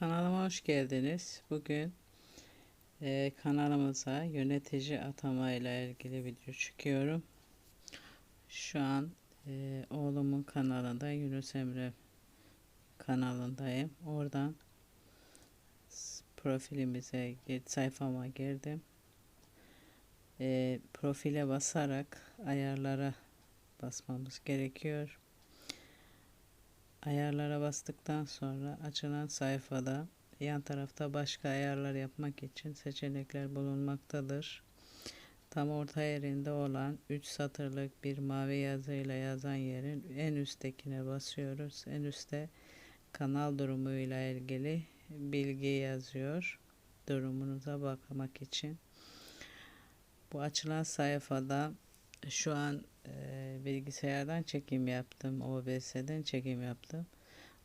Kanalıma hoş geldiniz. Bugün e, kanalımıza yönetici atama ile ilgili video çekiyorum. Şu an e, oğlumun kanalında Yunus Emre kanalındayım. Oradan profilimize sayfama girdim. E, profile basarak ayarlara basmamız gerekiyor. Ayarlara bastıktan sonra açılan sayfada yan tarafta başka ayarlar yapmak için seçenekler bulunmaktadır. Tam orta yerinde olan 3 satırlık bir mavi yazıyla yazan yerin en üsttekine basıyoruz. En üstte kanal durumuyla ilgili bilgi yazıyor. Durumunuza bakmak için. Bu açılan sayfada şu an e, bilgisayardan çekim yaptım. OBS'den çekim yaptım.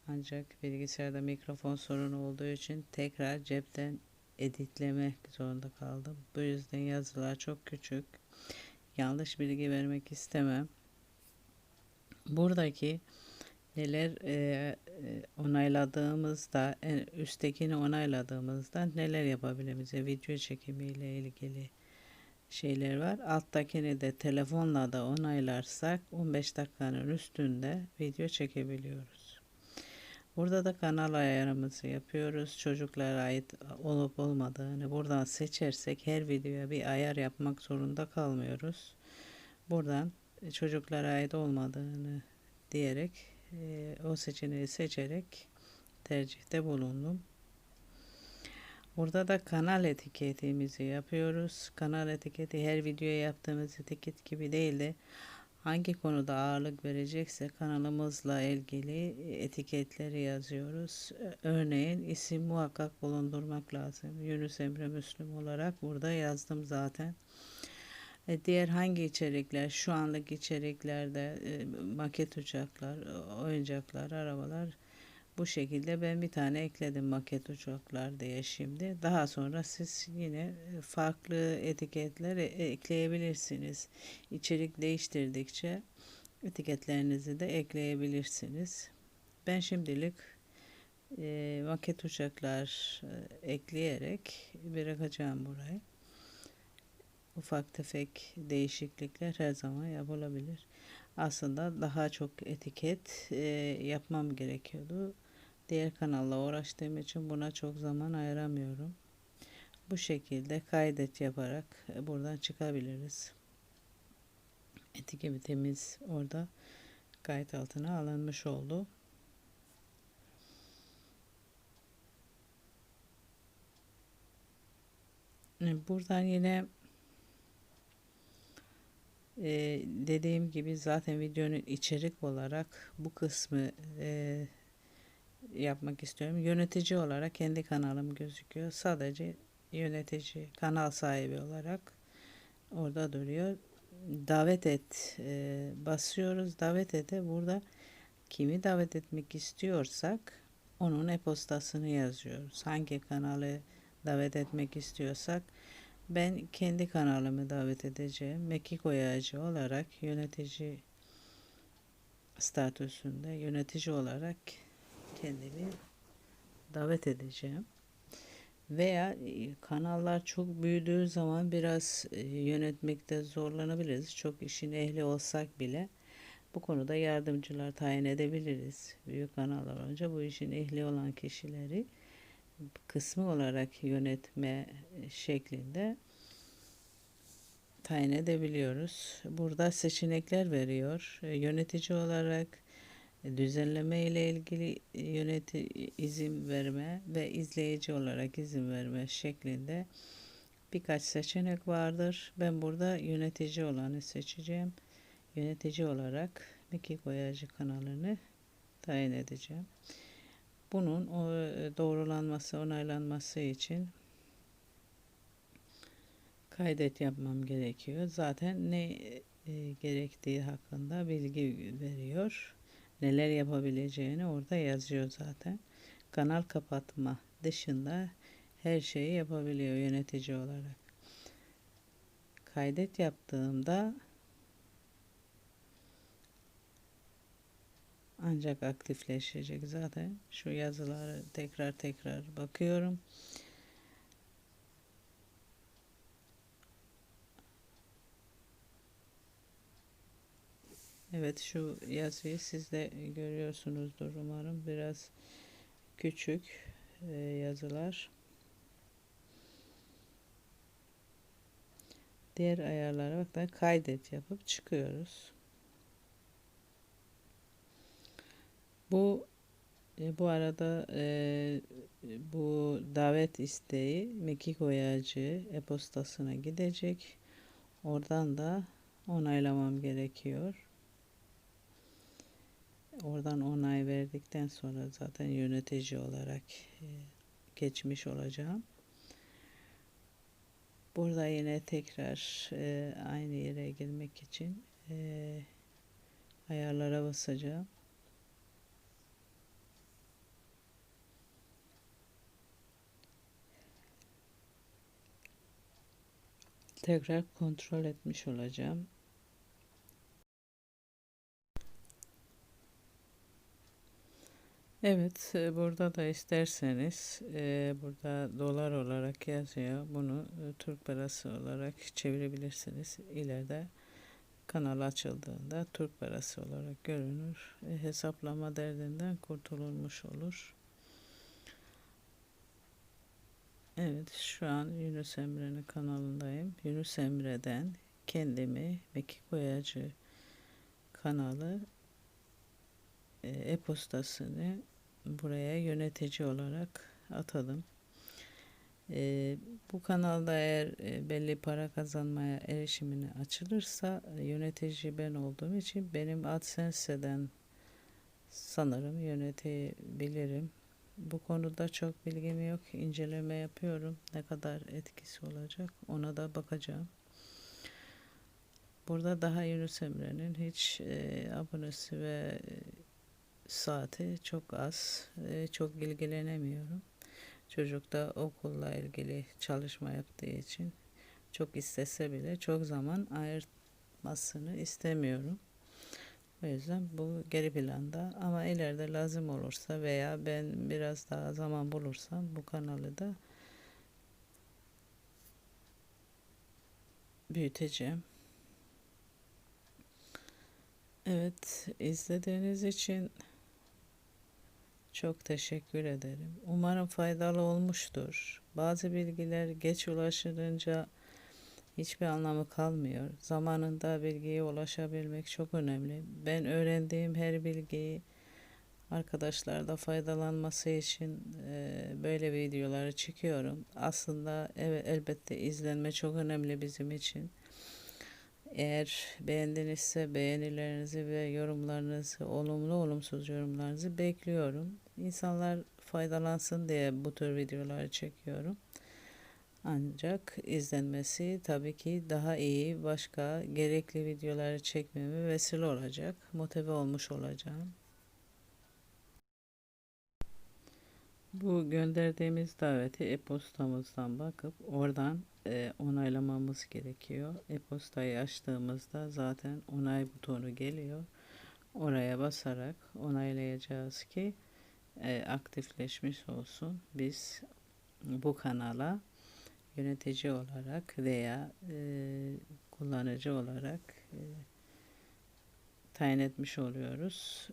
Ancak bilgisayarda mikrofon sorunu olduğu için tekrar cepten editlemek zorunda kaldım. Bu yüzden yazılar çok küçük. Yanlış bilgi vermek istemem. Buradaki neler e, e onayladığımızda, en üsttekini onayladığımızda neler yapabiliriz? Video çekimiyle ilgili şeyler var. Alttakini de telefonla da onaylarsak 15 dakikanın üstünde video çekebiliyoruz. Burada da kanal ayarımızı yapıyoruz. Çocuklara ait olup olmadığını buradan seçersek her videoya bir ayar yapmak zorunda kalmıyoruz. Buradan çocuklara ait olmadığını diyerek e, o seçeneği seçerek tercihte bulundum. Burada da kanal etiketimizi yapıyoruz. Kanal etiketi her videoya yaptığımız etiket gibi değil de hangi konuda ağırlık verecekse kanalımızla ilgili etiketleri yazıyoruz. Örneğin isim muhakkak bulundurmak lazım. Yunus Emre Müslüm olarak burada yazdım zaten. E, diğer hangi içerikler? Şu anlık içeriklerde e, maket uçaklar, oyuncaklar, arabalar bu şekilde ben bir tane ekledim maket uçaklar diye şimdi. Daha sonra siz yine farklı etiketler e, ekleyebilirsiniz. İçerik değiştirdikçe etiketlerinizi de ekleyebilirsiniz. Ben şimdilik e, maket uçaklar e, ekleyerek bırakacağım burayı. Ufak tefek değişiklikler her zaman yapılabilir. Aslında daha çok etiket e, yapmam gerekiyordu. Diğer kanalla uğraştığım için buna çok zaman ayıramıyorum. Bu şekilde kaydet yaparak e, buradan çıkabiliriz. Etiketimiz orada kayıt altına alınmış oldu. E, buradan yine e, dediğim gibi zaten videonun içerik olarak bu kısmı e, yapmak istiyorum. Yönetici olarak kendi kanalım gözüküyor. Sadece yönetici, kanal sahibi olarak orada duruyor. Davet et e, basıyoruz. Davet ete burada kimi davet etmek istiyorsak onun e-postasını yazıyoruz. Hangi kanalı davet etmek istiyorsak ben kendi kanalımı davet edeceğim. Mekik Oyacı olarak yönetici statüsünde yönetici olarak kendimi davet edeceğim. Veya e, kanallar çok büyüdüğü zaman biraz e, yönetmekte zorlanabiliriz. Çok işin ehli olsak bile bu konuda yardımcılar tayin edebiliriz. Büyük kanallar önce bu işin ehli olan kişileri kısmı olarak yönetme şeklinde tayin edebiliyoruz. Burada seçenekler veriyor. E, yönetici olarak düzenleme ile ilgili yöneti izin verme ve izleyici olarak izin verme şeklinde birkaç seçenek vardır. Ben burada yönetici olanı seçeceğim. Yönetici olarak Miki Koyacı kanalını tayin edeceğim. Bunun doğrulanması, onaylanması için kaydet yapmam gerekiyor. Zaten ne e, gerektiği hakkında bilgi veriyor neler yapabileceğini orada yazıyor zaten. Kanal kapatma dışında her şeyi yapabiliyor yönetici olarak. Kaydet yaptığımda ancak aktifleşecek zaten. Şu yazıları tekrar tekrar bakıyorum. Evet şu yazıyı siz de görüyorsunuzdur umarım. Biraz küçük e, yazılar. Diğer ayarlara bak da kaydet yapıp çıkıyoruz. Bu e, bu arada e, bu davet isteği Mekik Oyacı e-postasına gidecek. Oradan da onaylamam gerekiyor. Oradan onay verdikten sonra zaten yönetici olarak e, geçmiş olacağım. Burada yine tekrar e, aynı yere girmek için e, ayarlara basacağım. Tekrar kontrol etmiş olacağım. Evet, e, burada da isterseniz e, burada dolar olarak yazıyor. Bunu e, Türk parası olarak çevirebilirsiniz. İleride kanal açıldığında Türk parası olarak görünür. Hesaplama derdinden kurtulmuş olur. Evet, şu an Yunus Emre'nin kanalındayım. Yunus Emre'den kendimi Mekik Boyacı kanalı e-postasını buraya yönetici olarak atadım. E, bu kanalda eğer e, belli para kazanmaya erişimini açılırsa e, yönetici ben olduğum için benim AdSense'den sanırım yönetebilirim. Bu konuda çok bilgim yok. İnceleme yapıyorum. Ne kadar etkisi olacak ona da bakacağım. Burada daha Yunus Emre'nin hiç e, abonesi ve e, saati çok az. E, çok ilgilenemiyorum. Çocuk da okulla ilgili çalışma yaptığı için çok istese bile çok zaman ayırmasını istemiyorum. O yüzden bu geri planda ama ileride lazım olursa veya ben biraz daha zaman bulursam bu kanalı da büyüteceğim. Evet, izlediğiniz için çok teşekkür ederim. Umarım faydalı olmuştur. Bazı bilgiler geç ulaşılınca hiçbir anlamı kalmıyor. Zamanında bilgiye ulaşabilmek çok önemli. Ben öğrendiğim her bilgiyi arkadaşlar faydalanması için e, böyle videoları çekiyorum. Aslında evet elbette izlenme çok önemli bizim için. Eğer beğendinizse beğenilerinizi ve yorumlarınızı, olumlu olumsuz yorumlarınızı bekliyorum. İnsanlar faydalansın diye bu tür videoları çekiyorum. Ancak izlenmesi tabii ki daha iyi başka gerekli videoları çekmeme vesile olacak. Motive olmuş olacağım. Bu gönderdiğimiz daveti e-postamızdan bakıp oradan e, onaylamamız gerekiyor. E-postayı açtığımızda zaten onay butonu geliyor. Oraya basarak onaylayacağız ki e, aktifleşmiş olsun. Biz bu kanala yönetici olarak veya e, kullanıcı olarak e, tayin etmiş oluyoruz.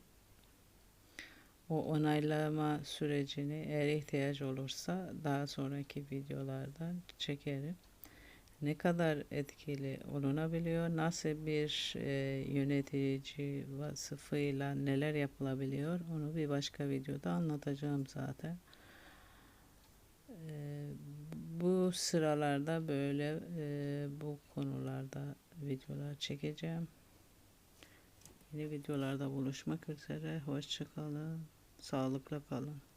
O onaylama sürecini eğer ihtiyaç olursa daha sonraki videolardan çekerim. Ne kadar etkili olunabiliyor, nasıl bir e, yönetici vasıfıyla neler yapılabiliyor onu bir başka videoda anlatacağım zaten. E, bu sıralarda böyle e, bu konularda videolar çekeceğim. Yeni videolarda buluşmak üzere. Hoşçakalın. Sağlıkla kalın.